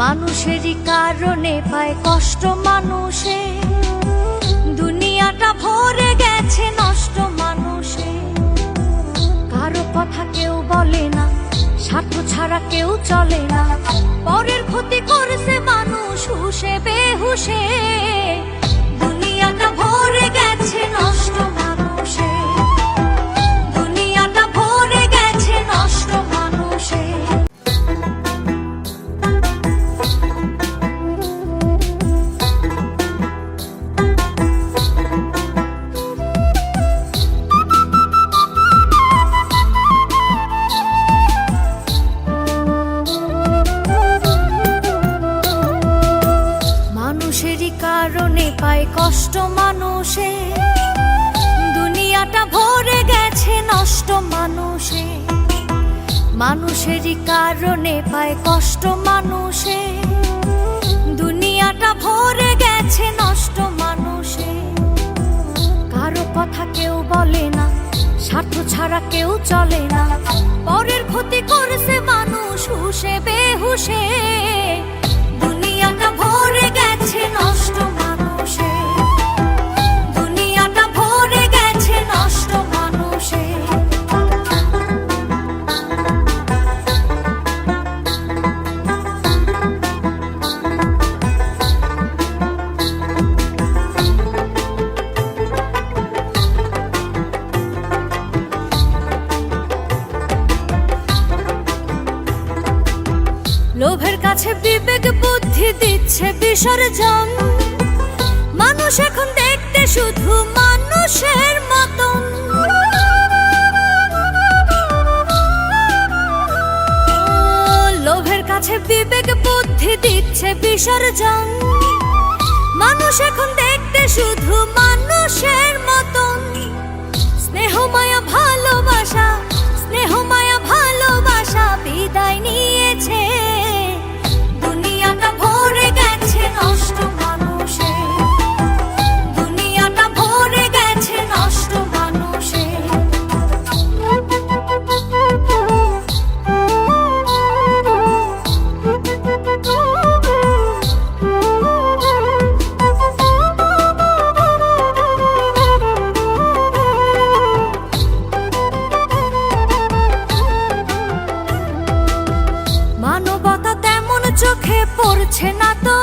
মানুষেরই কারণে পায় কষ্ট মানুষে। দুনিয়াটা ভরে গেছে নষ্ট মানুষে। কারও কথা কেউ বলে না, স্বার্থ ছাড়া কেউ চলে না। পরের ক্ষতি করেছে মানুষ হুসে বেহুসে পায় কষ্ট মানুষে। দুনিয়াটা ভরে গেছে নষ্ট মানুষে। মানুষেরই কারণে পায় কষ্ট মানুষে। দুনিয়াটা ভরে গেছে নষ্ট মানুষে। কারও কথা কেউ বলে না, স্বার্থ ছাড়া কেউ চলে না। লোভের কাছে বিবেক, বুদ্ধি দিচ্ছে বিসর্জন। মানুষ এখন দেখতে শুধু মানুষের মতন। লোভের কাছে বিবেক, বুদ্ধি দিচ্ছে বিসর্জন। মানুষ এখন দেখতে শুধু মানুষের চোখে পড়ছে না তো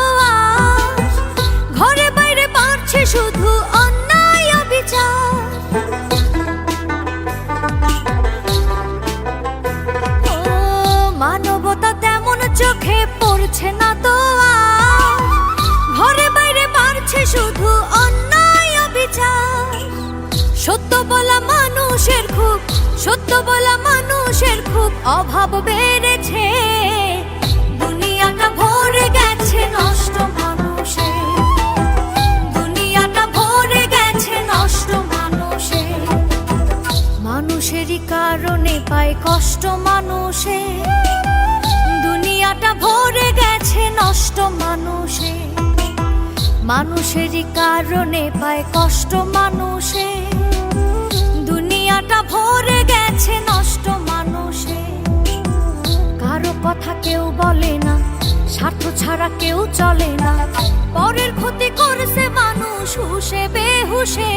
ঘরে বাইরে বাড়ছে শুধু অন্যায় অবিচার। ও, মানবতা তেমন চোখে পড়ছে না তো ঘরে বাইরে বাড়ছে শুধু অন্যায় অবিচার। সত্য বলা মানুষের খুব সত্য বলা মানুষের খুব অভাব বেড়েছে। মানুষেরই কারণে পায় কষ্ট মানুষে। দুনিয়াটা ভরে গেছে নষ্ট মানুষে। মানুষেরই কারণে পায় কষ্ট মানুষে। দুনিয়াটা ভরে গেছে নষ্ট মানুষে। কারও কথা কেউ বলে না, স্বার্থ ছাড়া কেউ চলে না। পরের ক্ষতি করেছে মানুষ হুসে বেহুসে